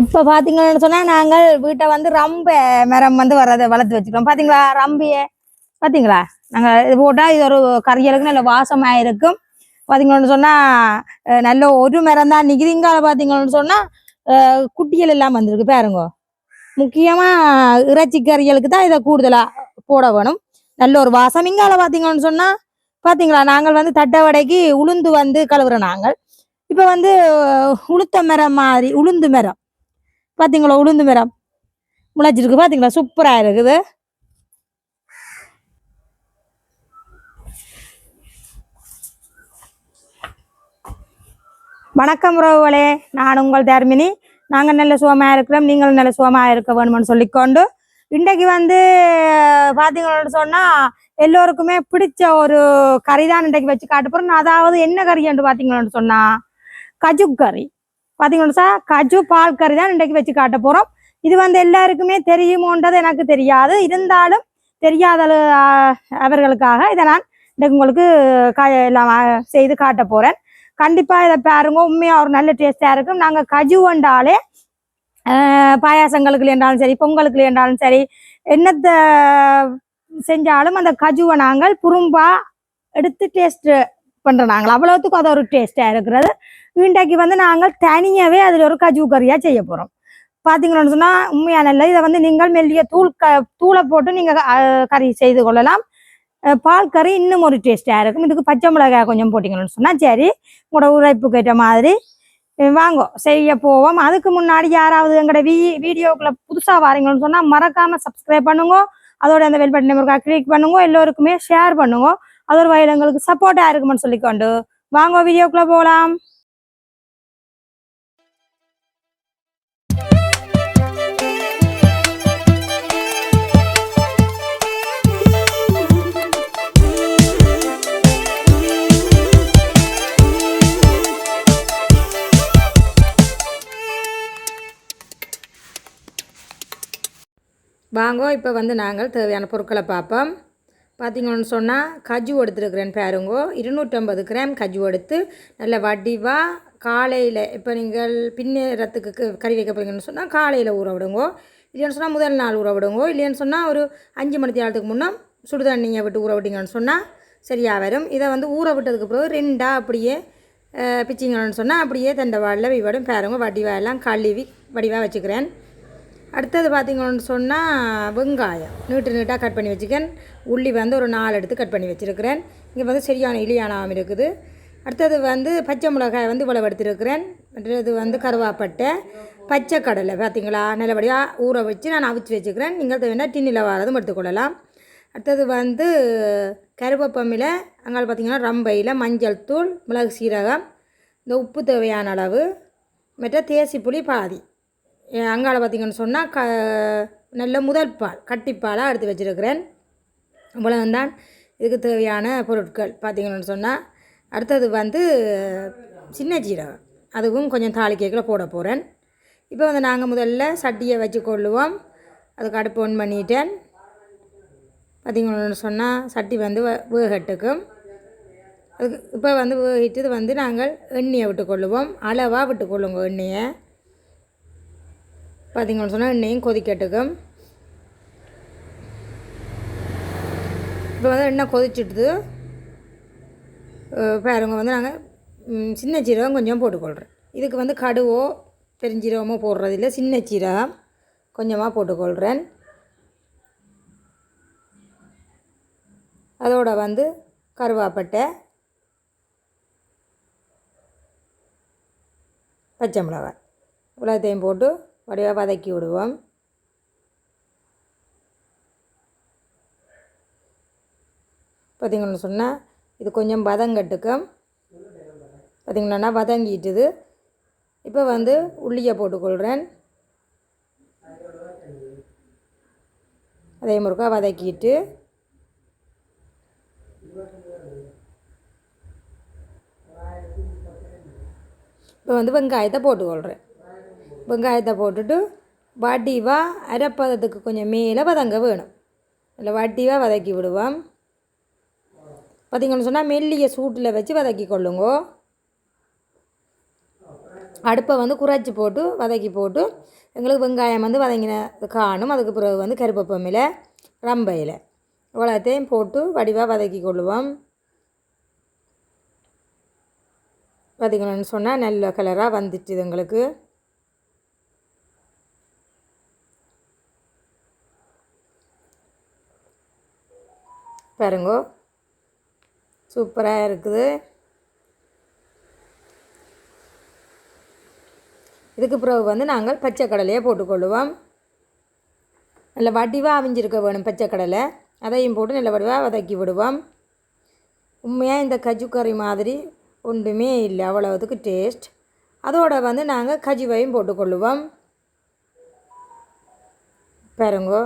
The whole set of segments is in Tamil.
இப்போ பார்த்தீங்கன்னு சொன்னால் நாங்கள் வீட்டை வந்து ரொம்ப மரம் வந்து வர்றதை வளர்த்து வச்சுக்கிறோம். பார்த்தீங்களா ரம்பியை. பார்த்தீங்களா நாங்கள் இது போட்டால் இது ஒரு கறியலுக்கு நல்ல வாசமாக இருக்கும். பார்த்தீங்கன்னு சொன்னால் நல்ல ஒரு மரம் தான் நிற்கிது இங்கால பார்த்தீங்கன்னு சொன்னால் குட்டிகள் எல்லாம் வந்திருக்கு. பாருங்க. முக்கியமாக இறைச்சி கறிகளுக்கு தான் இதை கூடுதலாக போட வேணும். நல்ல ஒரு வாசம். இங்கால பார்த்தீங்கன்னு சொன்னால் பார்த்தீங்களா நாங்கள் வந்து தட்டை வடைக்கு உளுந்து வந்து கழுவுறோம் நாங்கள். இப்போ வந்து உளுத்த மரம் மாதிரி உளுந்து மரம். பார்த்தீங்களா உளுந்து மரம் முளைச்சிருக்கு பார்த்தீங்களா சூப்பராக இருக்குது. வணக்கம் உறவுகளே நான் உங்கள் தர்மினி. நாங்கள் நல்ல சுகமாக இருக்கிறோம் நீங்களும் நல்ல சுகமாக இருக்க வேணும்னு சொல்லிக்கொண்டு இன்றைக்கு வந்து பார்த்தீங்கன்னு சொன்னால் எல்லோருக்குமே பிடிச்ச ஒரு கறி தான் இன்றைக்கு வச்சு காட்ட போகிறோம் அதாவது என்ன கறி என்று பார்த்தீங்கன்னு சொன்னால் கஜு கறி. பார்த்தீங்கன்னா சார் கஜு பால் கறி தான் இன்றைக்கு வச்சு காட்ட போகிறோம் இது வந்து எல்லாருக்குமே தெரியுமோன்றது எனக்கு தெரியாது. இருந்தாலும் தெரியாத அவர்களுக்காக இதை நான் இன்றைக்கு உங்களுக்கு க எல்லாம் செய்து காட்ட போகிறேன் கண்டிப்பாக இதை பாருங்க உண்மையாக ஒரு நல்ல டேஸ்ட்டாக இருக்கும். நாங்கள் கஜு வண்டாலே பாயாசங்களுக்கு என்றாலும் சரி பொங்கலுக்கு என்றாலும் சரி என்னத்தை செஞ்சாலும் அந்த கஜுவை நாங்கள் புரும்பா எடுத்து டேஸ்ட்டு பண்ணுறோம் நாங்கள். அவ்வளோத்துக்கும் அது ஒரு டேஸ்ட்டாக இருக்கிறது. வீண்டாக்கி வந்து நாங்கள் தனியாகவே அதில் ஒரு கஜு கறியாக செய்ய போகிறோம் பார்த்தீங்கன்னு சொன்னால் உண்மையான இல்லை இதை வந்து நீங்கள் மெல்லிய தூள் க தூளை போட்டு நீங்கள் கறி செய்து கொள்ளலாம். பால் கறி இன்னும் ஒரு டேஸ்ட்டாக இருக்கும். இதுக்கு பச்சை மிளகாய் கொஞ்சம் போட்டிங்கன்னு சொன்னால் சரி உங்களோட உழைப்புக்கு ஏற்ற மாதிரி அஹ் வாங்கோ செய்ய போவோம். அதுக்கு முன்னாடி யாராவது எங்களோட வீ வீடியோக்குள்ளே புதுசாக வாரீங்கன்னு சொன்னால் மறக்காமல் சப்ஸ்கிரைப் பண்ணுங்க. அதோட அந்த வெல் நம்பருக்காக கிளிக் பண்ணுங்க. எல்லோருக்குமே ஷேர் பண்ணுங்க. அதோட வயல் வகையில் எங்களுக்கு சப்போர்ட்டாக இருக்குமென்னு சொல்லிக்கொண்டு வாங்க வீடியோக்குள்ளே போகலாம் வாங்கோ இப்போ வந்து நாங்கள் தேவையான பொருட்களை பார்ப்போம். பார்த்திங்கன்னு சொன்னால் கஜு எடுத்துருக்குறேன் பாருங்கோ. இருநூற்றம்பது கிராம் கஜு எடுத்து நல்ல வடிவாக காலையில் இப்போ நீங்கள் பின்னேரத்துக்கு க- கறி வைக்க போறீங்கன்னு சொன்னால் காலையில் ஊற விடுங்கோ. இல்லைன்னு சொன்னால் முதல் நாள் ஊற விடுங்கோ. இல்லைன்னு சொன்னால் ஒரு அஞ்சு மணி நேரத்துக்கு முன்னே சுடுதண்ணியை விட்டு ஊற விட்டிங்கன்னு சொன்னால் சரியாக வரும். இதை வந்து ஊற விட்டதுக்கு பிறகு ரெண்டாக அப்படியே பிச்சிங்கன்னு சொன்னால் அப்படியே தண்டவாளில் விடும் பாருங்க. வடிவாக எல்லாம் கழுவி வடிவாக வச்சுக்கிறேன். அடுத்தது பார்த்திங்கன்னு சொன்னால் வெங்காயம். நீட்டு நீட்டாக கட் பண்ணி வச்சுக்கேன். உள்ளி வந்து ஒரு நாலு எடுத்து கட் பண்ணி வச்சுருக்கிறேன். இங்கே வந்து சரியான இலியானாவும் இருக்குது. அடுத்தது வந்து பச்சை மிளகாய் வந்து இவ்வளவு எடுத்துருக்கிறேன். மற்றது வந்து கருவாப்பட்டை பச்சை கடலை பார்த்தீங்களா? நல்லபடியாக ஊற வச்சு நான் அவிச்சு வச்சுக்கிறேன். நீங்கள் வேணால் டின்னில் வரதும் எடுத்துக்கொள்ளலாம். அடுத்தது வந்து கருவேப்பமில் அங்கே பார்த்தீங்கன்னா ரம்பையில் மஞ்சள் தூள் மிளகு சீரகம் இந்த உப்பு தேவையான அளவு மற்ற தேசி புளி பாதி. அங்கால பார்த்தீங்கன்னு சொன்னால் க நல்ல முதல் பால் கட்டிப்பாலாக எடுத்து வச்சுருக்கிறேன். இவ்வளவுதான் இதுக்கு தேவையான பொருட்கள் பார்த்தீங்கன்னு சொன்னால் அடுத்தது வந்து சின்ன ஜீரகம். அதுவும் கொஞ்சம் தாளிக்கைகளை போட போகிறேன் இப்போ வந்து நாங்கள் முதல்ல சட்டியை வச்சு கொள்ளுவோம் அதுக்கு அடுப்பு ஒன் பண்ணிட்டேன். பார்த்தீங்கன்னு சொன்னால் சட்டி வந்து வ- வேகட்டுக்கும். அதுக்கு இப்போ வந்து வேகிட்டு வந்து நாங்கள் எண்ணெயை விட்டுக்கொள்ளுவோம். அளவாக விட்டு கொள்ளுங்க எண்ணெயை. பார்த்தீங்கன்னு சொன்னால் எண்ணெயும் கொதிக்கட்டுக்கும் இப்போ வந்து எண்ணெய் கொதிச்சிடுது. பேருங்க பாருங்க வந்து நாங்கள் சின்ன சீரகம் கொஞ்சம் போட்டுக்கொள்கிறேன் இதுக்கு வந்து கடுவோ பெருஞ்சீரகமோ போடுறதில்ல சின்ன சீரகம் கொஞ்சமாக போட்டுக்கொள்கிறேன் அதோட வந்து கருவாப்பட்டை பச்சை மிளகாய் இவ்வளோத்தையும் போட்டு வடிவாக வதக்கி விடுவோம். பார்த்தீங்கன்னு சொன்னால் இது கொஞ்சம் வதங்கட்டுக்கும் பார்த்தீங்கன்னா வதங்கிட்டுது. இப்போ வந்து உள்ளியை போட்டுக்கொள்கிறேன் அதே முறுக்கா வதக்கிட்டு. இப்போ வந்து வெங்காயத்தை போட்டுக்கொள்கிறேன் வெங்காயத்தை போட்டுட்டு வடிவாக அரைப்பதத்துக்கு கொஞ்சம் மேலே வதங்க வேணும். இல்லை வடிவாக வதக்கி விடுவோம். பார்த்திங்கன்னு சொன்னால் மெல்லிய சூட்டில் வச்சு வதக்கி கொள்ளுங்கோ. அடுப்பை வந்து குறைச்சி போட்டு வதக்கி போட்டு எங்களுக்கு வெங்காயம் வந்து வதங்கின காணும். அதுக்கு பிறகு வந்து கருப்பப்பமையில் ரம்பையில் இவ்வளோத்தையும் போட்டு வடிவாக வதக்கி கொள்ளுவோம். பார்த்திங்கன்னு சொன்னால் நல்ல கலராக வந்துட்டுது எங்களுக்கு. பாருங்கோ. சூப்பராக இருக்குது. இதுக்கு பிறகு வந்து நாங்கள் பச்சை கடலையை போட்டுக்கொள்ளுவோம். நல்ல வடிவாக அவிஞ்சிருக்க வேணும் பச்சை கடலை. அதையும் போட்டு நல்ல வடிவாக வதக்கி விடுவோம். உண்மையாக இந்த கஜு கறி மாதிரி ஒன்றுமே இல்லை அவ்வளவுக்கு டேஸ்ட் அதோட வந்து நாங்கள் கஜுவையும் போட்டுக்கொள்ளுவோம். பாருங்கோ.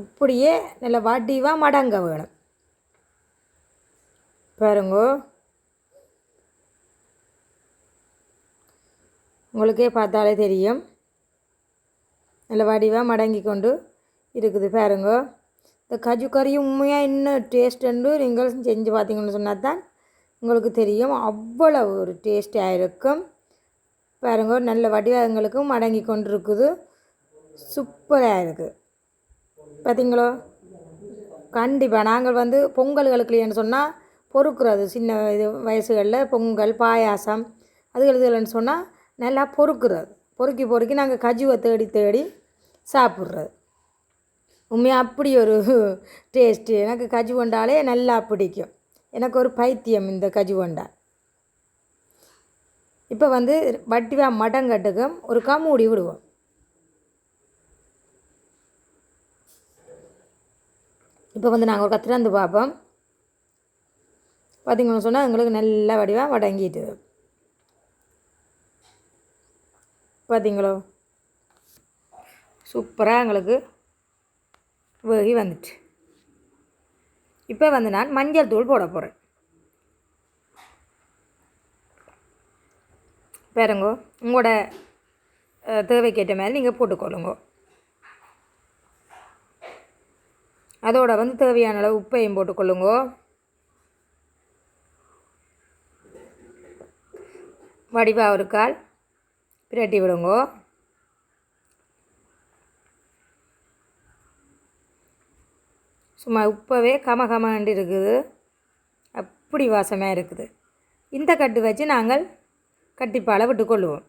இப்படியே நல்ல வடிவாக மடங்க வேணும். பாருங்கோ. உங்களுக்கே பார்த்தாலே தெரியும். நல்ல வடிவாக மடங்கி கொண்டு இருக்குது பாருங்க. இந்த கஜு கறியும் உண்மையாக இன்னும் டேஸ்ட்டுன்னு நீங்கள் செஞ்சு பார்த்தீங்கன்னு சொன்னால் தான் உங்களுக்கு தெரியும். அவ்வளோ ஒரு டேஸ்ட்டாக இருக்கும். பாருங்க நல்ல வடிவாக எங்களுக்கும் மடங்கி கொண்டு இருக்குது சூப்பராக இருக்குது. பார்த்தீங்களோ கண்டிப்பாக நாங்கள் வந்து பொங்கல்களுக்குலையன்னு சொன்னால் பொறுக்கிறது. சின்ன இது வயசுகளில் பொங்கல் பாயாசம் அதுகளுக்குலன்னு சொன்னால் நல்லா பொறுக்கிறது. பொறுக்கி பொறுக்கி நாங்கள் கஜுவை தேடி தேடி சாப்பிட்றது. உண்மையாக அப்படி ஒரு டேஸ்ட்டு. எனக்கு கஜு வண்டாலே நல்லா பிடிக்கும். எனக்கு ஒரு பைத்தியம் இந்த கஜு வண்டா. இப்போ வந்து வட்டிவா மடங்கட்டுக்கும் ஒரு கம்மூடி விடுவோம். இப்போ வந்து நாங்கள் ஒரு திறந்து பார்ப்போம் பார்த்திங்கன்னு சொன்னால் எங்களுக்கு நல்ல வடிவாக வடங்கிட்டு. பார்த்திங்களோ சூப்பராக எங்களுக்கு வேகி வந்துட்டு. இப்போ வந்து நான் மஞ்சள் தூள் போட போகிறேன் பாருங்கோ உங்களோட தேவைக்கேற்ற மாதிரி நீங்கள் போட்டுக்கொள்ளுங்க. அதோட வந்து தேவையான அளவு உப்பையும் போட்டுக்கொள்ளுங்க. வடிவாக ஒரு கால் பிரட்டி விடுங்க. சும்மா உப்பவே கம கமண்டு இருக்குது. அப்படி வாசமாக இருக்குது. இந்த கட்டு வச்சு நாங்கள் கட்டிப்பாலை விட்டுக்கொள்ளுவோம்.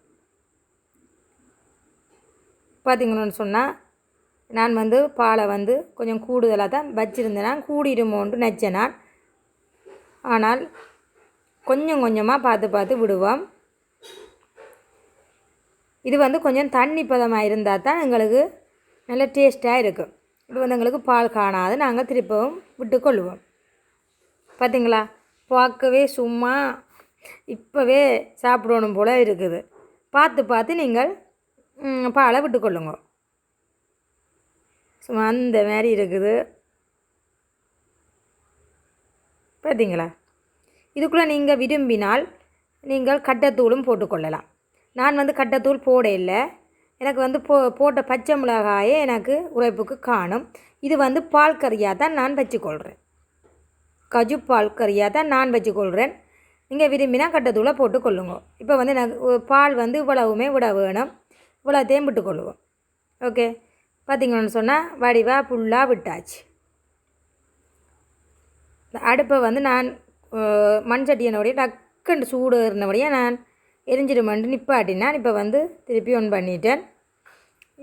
பார்த்தீங்கன்னு சொன்னால் நான் வந்து பாலை வந்து கொஞ்சம் கூடுதலாக தான் வச்சுருந்தேன். நான் கூடிடுமோன்ட்டு நினச்சேன் நான். ஆனால் கொஞ்சம் கொஞ்சமாக பார்த்து பார்த்து விடுவோம். இது வந்து கொஞ்சம் தண்ணி பதமாக இருந்தால் தான் எங்களுக்கு நல்ல டேஸ்ட்டாக இருக்கும். இது வந்து எங்களுக்கு பால் காணாது. நாங்கள் திருப்பவும் விட்டுக்கொள்ளுவோம் பார்த்தீங்களா? பார்க்கவே சும்மா இப்போவே சாப்பிடணும் போல் இருக்குது. பார்த்து பார்த்து நீங்கள் பாலை விட்டுக்கொள்ளுங்க சும்மா அந்த மாதிரி இருக்குது. பார்த்தீங்களா இதுக்குள்ளே நீங்கள் விரும்பினால் நீங்கள் கட்டத்தூளும் போட்டுக்கொள்ளலாம் நான் வந்து கட்டத்தூள் போட இல்லை. எனக்கு வந்து போ போட்ட பச்சை மிளகாயே எனக்கு உரைப்புக்கு காணும். இது வந்து பால் கறியாக தான் நான் வச்சுக்கொள்கிறேன் கஜு பால் கறியாக தான் நான் வச்சுக்கொள்கிறேன் நீங்கள் விரும்பினா கட்டத்தூளை போட்டு கொள்ளுங்க. இப்போ வந்து எனக்கு பால் வந்து இவ்வளவுமே விட வேணும். இவ்வளோ தேம்பிட்டு கொள்ளுவோம். ஓகே? பார்த்திங்கன்னு சொன்னால் வடிவாக ஃபுல்லாக விட்டாச்சு. அடுப்பை வந்து நான் மண் சட்டியனுடைய டக்குன்னு சூடு இருந்தபடியே நான் எரிஞ்சிடுமெண்டு நிப்பாட்டினா இப்போ வந்து திருப்பி ஒன் பண்ணிட்டேன்.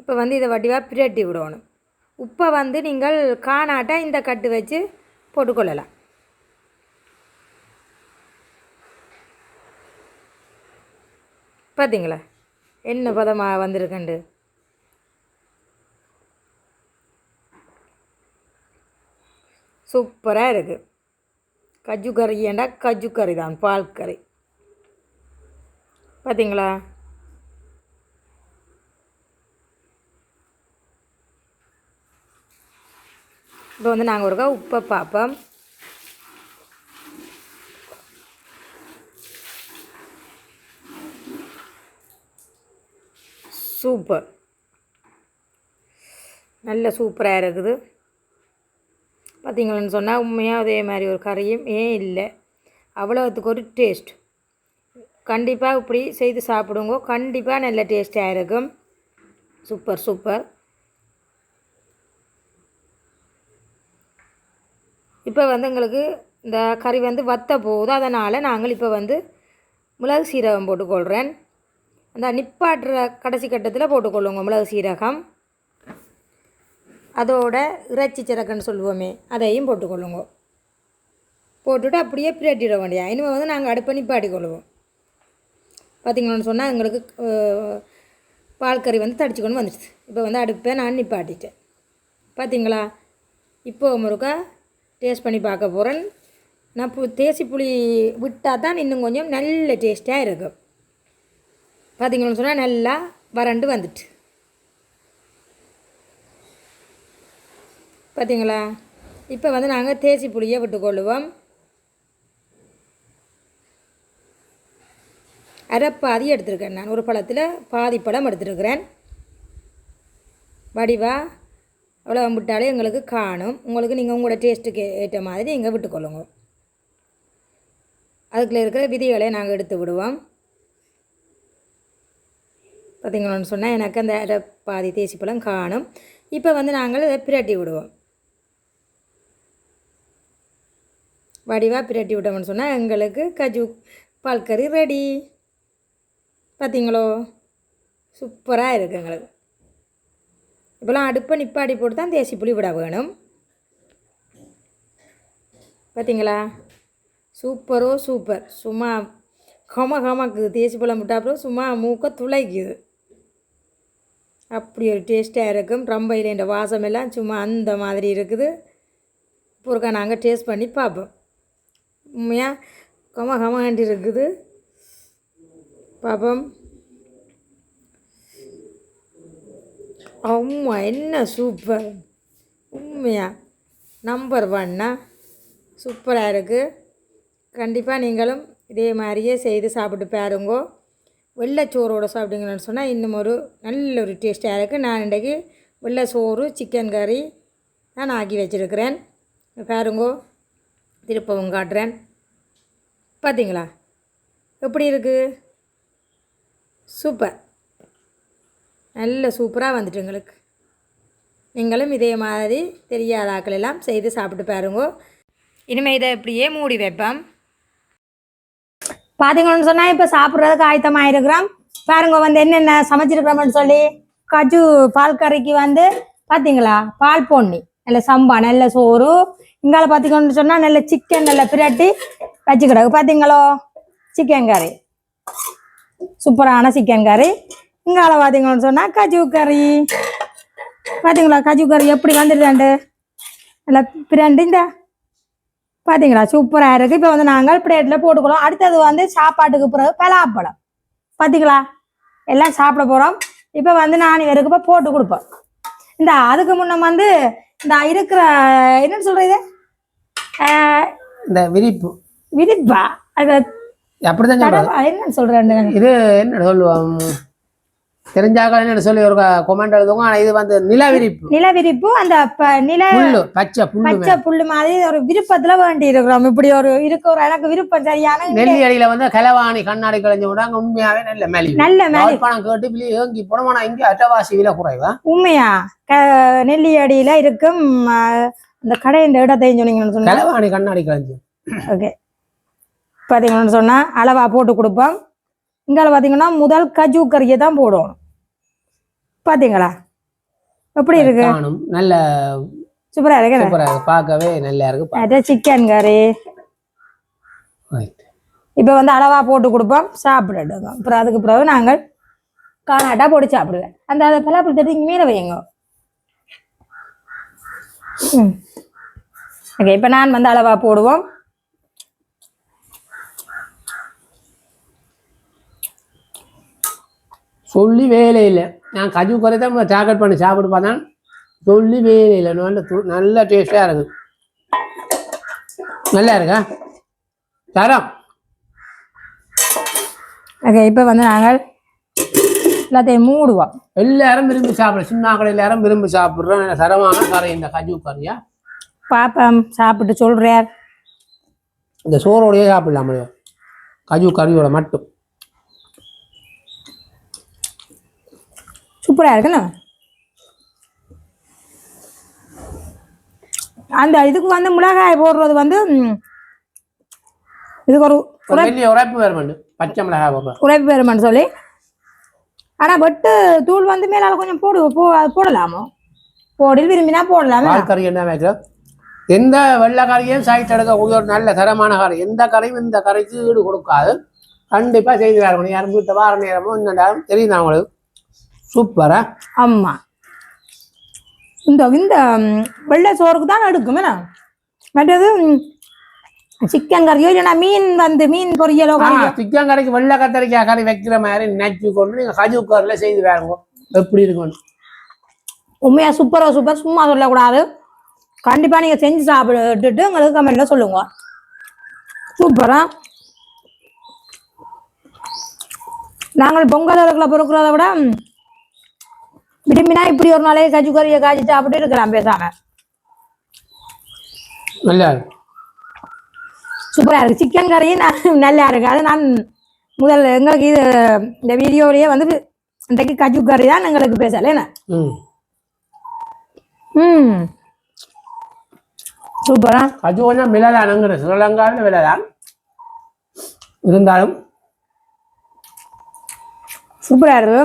இப்போ வந்து இதை வடிவாக பிரட்டி விடணும். உப்பை வந்து நீங்கள் காணாட்டா இந்த கட்டு வச்சு போட்டுக்கொள்ளலாம். பார்த்தீங்களா என்ன பதமாக வந்திருக்கண்டு சூப்பராக இருக்குது கஜு கறி ஏண்டா? கஜு கறி தான் பால் கறி. பார்த்தீங்களா இப்போ வந்து நாங்கள் ஒருக்கா உப்பை பார்ப்போம் சூப்பர். நல்ல சூப்பராக இருக்குது. பார்த்தீங்களான்னு சொன்னால் உண்மையாக அதே மாதிரி ஒரு கறியும் ஏன் இல்லை. அவ்வளோத்துக்கு ஒரு டேஸ்ட் கண்டிப்பாக இப்படி செய்து சாப்பிடுங்க. கண்டிப்பாக நல்ல டேஸ்ட்டாக இருக்கும். சூப்பர் சூப்பர் இப்போ வந்து எங்களுக்கு இந்த கறி வந்து வத்த போகுது. அதனால் நாங்கள் இப்போ வந்து மிளகு சீரகம் போட்டுக்கொள்கிறேன் அந்த நிப்பாட்டுற கடைசி கட்டத்தில் போட்டுக்கொள்ளுங்க மிளகு சீரகம். அதோட இறைச்சி சிறக்குன்னு சொல்லுவோமே அதையும் போட்டுக்கொள்ளுங்க. போட்டுவிட்டு அப்படியே பிரட்டிட வேண்டியா இனிமேல் வந்து நாங்கள் அடுப்பை நிப்பாட்டி கொள்ளுவோம். பார்த்தீங்களான்னு சொன்னால் எங்களுக்கு பால் கறி வந்து தடிச்சுக்கொண்டு வந்துடுச்சு. இப்போ வந்து அடுப்பை நான் நிப்பாட்டிட்டேன். பார்த்தீங்களா இப்போ முருக்கா டேஸ்ட் பண்ணி பார்க்க போகிறேன் நான் பு தேசி புளி விட்டால் தான் இன்னும் கொஞ்சம் நல்ல டேஸ்ட்டாக இருக்கும். பார்த்தீங்களோன்னு சொன்னால் நல்லா வறண்டு வந்துட்டு. பார்த்தீங்களா இப்போ வந்து நாங்கள் தேசி புளியை விட்டுக்கொள்ளுவோம். அரை பாதி எடுத்திருக்கேன் நான். ஒரு பழத்தில் பாதி பழம் எடுத்துருக்கிறேன். வடிவா அவ்வளோ விட்டாலே எங்களுக்கு காணும். உங்களுக்கு நீங்கள் உங்களோட டேஸ்ட்டுக்கு ஏற்ற மாதிரி நீங்கள் விட்டுக்கொள்ளுங்க. அதுக்குள்ள இருக்கிற விதிகளை நாங்கள் எடுத்து விடுவோம். பார்த்தீங்களான்னு சொன்னால் எனக்கு அந்த அரை பாதி தேசி பழம் காணும். இப்போ வந்து நாங்கள் இதை பிரட்டி விடுவோம். வடிவாக பிரட்டி விட்டோம்னு சொன்னால் எங்களுக்கு கஜு பால் கறி ரெடி பார்த்தீங்களோ சூப்பராக இருக்குது எங்களுக்கு. இப்போலாம் அடுப்பை நிப்பாடி போட்டு தான் தேசி புளி விட வேணும். பார்த்தீங்களா சூப்பரோ சூப்பர். சும்மா ஹம ஹமக்குது தேசி பழம் விட்டாப்புறம் சும்மா மூக்க துளைக்குது. அப்படி ஒரு டேஸ்ட்டாக இருக்கும். ரொம்ப இல்லை என்ற வாசமெல்லாம் சும்மா அந்த மாதிரி இருக்குது. பொருக்கா நாங்கள் டேஸ்ட் பண்ணி பார்ப்போம். உண்மையாக கம கமகண்டி இருக்குது பாப்பம் அம்மா என்ன சூப்பர் உண்மையா? நம்பர் ஒன்னா சூப்பராக இருக்குது கண்டிப்பாக நீங்களும் இதே மாதிரியே செய்து சாப்பிட்டு பாருங்கோ. வெள்ளைச்சோறோட சாப்பிட்டீங்கன்னு சொன்னால் இன்னும் ஒரு நல்ல ஒரு டேஸ்ட்டாக இருக்குது நான் இன்றைக்கி வெள்ளை சோறு சிக்கன் கறி நான் ஆக்கி வச்சுருக்கிறேன். பாருங்கோ. திருப்பவும் காட்டுறேன். பார்த்தீங்களா எப்படி இருக்குது சூப்பர். நல்ல சூப்பராக வந்துட்டு எங்களுக்கு நீங்களும் இதே மாதிரி தெரியாத ஆக்கள் எல்லாம் செய்து சாப்பிட்டு பாருங்க. இனிமேல் இதை இப்படியே மூடி வைப்பேன் பார்த்தீங்கன்னு சொன்னால் இப்போ சாப்பிட்றதுக்கு ஆயத்தமாக இருக்கிறோம். பாருங்க வந்து என்னென்ன சமைச்சிருக்கிறோம்னு சொல்லி கஜு பால் கறிக்கு வந்து பார்த்தீங்களா பால் பொன்னி நல்ல சம்பா நல்ல சோறு. இங்கால பார்த்தீங்கன்னு சொன்னால் நல்ல சிக்கன் நல்ல பிரட்டி வச்சுக்கிடக்கு பார்த்தீங்களோ சிக்கன் கறி சூப்பரான சிக்கன் கறி இங்கால பார்த்தீங்கன்னு சொன்னால் கஜு கறி பார்த்தீங்களா கஜு கறி எப்படி வந்துடுதாண்டு நல்லா பிரண்டு இந்த பார்த்தீங்களா சூப்பராக இருக்குது இப்போ வந்து நாங்கள் பிளேட்டில் போட்டுக்கிறோம் அடுத்தது வந்து சாப்பாட்டுக்கு பிறகு பலாப்பழம் பார்த்தீங்களா எல்லாம் சாப்பிட போகிறோம் இப்போ வந்து நான் இவருக்கு இப்போ போட்டு கொடுப்பேன் இந்த அதுக்கு முன்ன வந்து இந்த இருக்கிற என்னன்னு சொல்கிறது இந்த விரிப்பு விரிப்பா? அது அப்படிதான் என்னன்னு சொல்கிறேன் இது என்ன சொல்லுவோம்? தெரிஞ்சாக்கள் என்ன சொல்லி ஒரு கொமெண்ட் எழுதுவோம். ஆனா இது வந்து நில விரிப்பு. நில விரிப்பு அந்த நில புல்லு பச்சை புல்லு பச்சை புல்லு மாதிரி ஒரு விருப்பத்துல வேண்டி இருக்கிறோம். இப்படி ஒரு இருக்கு ஒரு எனக்கு விருப்பம். சரியான நெல்லி அடியில வந்து கலவாணி கண்ணாடி கலைஞ்சு விடாங்க உண்மையாவே நல்ல மேலி நல்ல மேலே. பணம் கேட்டு பிள்ளை ஏங்கி போனோம்னா இங்க அட்டவாசி விலை குறைவா? உண்மையா? க நெல்லி அடியில இருக்கும் அந்த கடை இந்த இடத்தையும் சொன்னீங்கன்னு சொன்னா. கலவாணி கண்ணாடி கலைஞ்சு. ஓகே. பார்த்தீங்கன்னு சொன்னா அளவா போட்டு கொடுப்போம். இங்கால பார்த்தீங்கன்னா முதல் கஜு கறியை தான் போடணும். பார்த்தீங்களா எப்படி இருக்கு? நல்ல சூப்பரா இருக்கு சூப்பரா இருக்கு. பார்க்கவே நல்லா இருக்கு. அது சிக்கன் கறி. இப்போ வந்து அளவா போட்டு கொடுப்போம். சாப்பிடட்டும். அப்புறம் அதுக்கு பிறகு நாங்கள் காணாட்டா போட்டு சாப்பிடுவேன். அந்த அதை பலாப்பழத்தை எடுத்து மீற வைங்க ஓகே இப்போ நான் வந்து அளவா போடுவோம். சொல்லி வேலை இல்லை. நான் கஜு குறை தான் டார்கெட் பண்ணி சாப்பிட்டு பார்த்தேன் சொல்லி வேலை இல்லை. நல்ல நல்ல டேஸ்டாக இருக்கு. நல்லா இருக்கா? தரம். ஓகே இப்போ வந்து நாங்கள் எல்லாத்தையும் மூடுவோம். எல்லாரும் விரும்பி சாப்பிட சின்ன ஆக்கள் எல்லாரும் விரும்பி சாப்பிட்றோம் தரமான கறி இந்த கஜு கறியா? பாப்பம் சாப்பிட்டு சொல்கிறார் இந்த சோறோடையே சாப்பிடலாம். முடியும் கஜு கறியோட மட்டும். சூப்பராக இருக்குண்ணா அந்த இதுக்கு வந்து மிளகாய் போடுறது வந்து இதுக்கு ஒரு உரைப்பு வேறு பண்ணு பச்சை மிளகாய் போடுறேன் உழைப்பு பெருமான்னு சொல்லி. ஆனால் வெட்டு தூள் வந்து மேலால கொஞ்சம் போடு போ அது போடலாமோ? போடி விரும்பினா போடலாமே கறி என்ன வைக்கிறோம் எந்த வெள்ளை கறியும் சைட் எடுக்கக்கூடிய ஒரு நல்ல தரமான கறி எந்த கறியும் இந்த கறிக்கு ஈடு கொடுக்காது. கண்டிப்பாக செய்து வேறு யாரும் வீட்டை வார நேரமோ இந்த நேரம் தெரியும் உங்களுக்கு? சூப்பரா? ஆமாம் இந்த இந்த வெள்ளை சோறுக்கு தான் எடுக்கும் என்ன? மற்றது சிக்கன் கறியோ இல்லைன்னா மீன் வந்து மீன் பொரியலோ சிக்கன் கறிக்கு வெள்ளை கத்தரிக்காய் கறி வைக்கிற மாதிரி நினைச்சு கொண்டு நீங்கள் கஜு கறியில் செய்து வேறுங்க எப்படி இருக்கணும் உண்மையா சூப்பரோ சூப்பர். சும்மா சொல்லக்கூடாது. கண்டிப்பா நீங்க செஞ்சு சாப்பிட்டுட்டு உங்களுக்கு கமெண்ட்ல சொல்லுங்க. சூப்பரா. நாங்கள் பொங்கல் பொறுக்கிறத விட விரும்பினா இப்படி ஒரு நாளைக்கு கஜு கறியை காய்ச்சி சாப்பிட்டு இருக்கலாம் பேசாம. நல்லா இருக்கு. சூப்பரா இருக்கு. சிக்கன் கறியும் நல்லா இருக்கு. அது நான் முதல் எங்களுக்கு இது இந்த வீடியோலயே வந்து இன்றைக்கு கஜு கறி தான் எங்களுக்கு பேசல என்ன? ம். ம். சூப்பரா. கஜு கொஞ்சம் விலைதானுங்கிற ஸ்ரீலங்காவில் விலைதான் இருந்தாலும் சூப்பரா இருக்கு.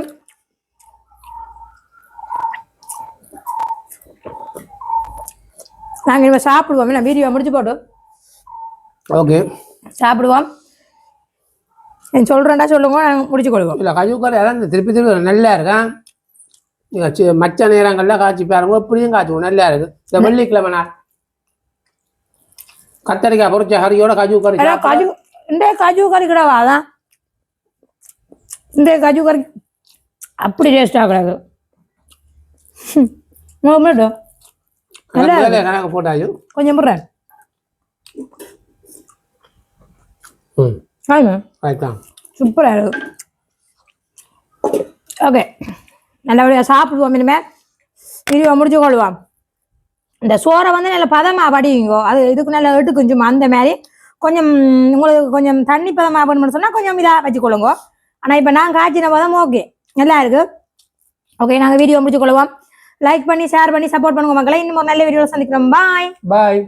நாங்கள் இனிமேல் சாப்பிடுவோம். என்ன வீடியோ முடிச்சு போட்டு? ஓகே. சாப்பிடுவோம். நீ சொல்கிறேன்டா சொல்லுங்க நாங்கள் முடிச்சு கொள்வோம் இல்லை அதான் இந்த திருப்பி திருப்பி நல்லா இருக்கான் மச்ச நேரங்களில் காய்ச்சி பாருங்க. இப்படியும் காய்ச்சுவோம் நல்லா இருக்கு இந்த வெள்ளிக்கிழமை நாள். கத்தரிக்காய் பொரிச்ச கறியோட கஜு கறி காஜு இந்த காஜு கறி கிடவா அதான். இந்த காஜு கறி அப்படி டேஸ்டாக கிடக்கு. மினிட் நல்லா கணக்கு மேலே கணக்கு போட்டாச்சு கொஞ்சம் போடுறேன். சூப்பராக இருக்கு. ஓகே நல்லபடியாக சாப்பிடுவோம் இனிமேல் வீடியோ முடிச்சு கொள்வோம். இந்த சோறை வந்து நல்ல பதமாக வடியுங்கோ. அது இதுக்கு நல்லா எட்டு கொஞ்சம் அந்த மாதிரி. கொஞ்சம் உங்களுக்கு கொஞ்சம் தண்ணி பதமாக பண்ணணும்னு சொன்னால் கொஞ்சம் இதாக வச்சுக்கொள்ளுங்க ஆனால் இப்போ நான் காய்ச்சின பதம் ஓகே நல்லா இருக்கு. ஓகே நாங்கள் வீடியோ முடிச்சு கொள்வோம். லைக் பண்ணி ஷேர் பண்ணி சப்போர்ட் பண்ணுங்க மக்களை. இன்னும் ஒரு நல்ல வீடியோவில் சந்திக்கிறோம். பாய் பாய்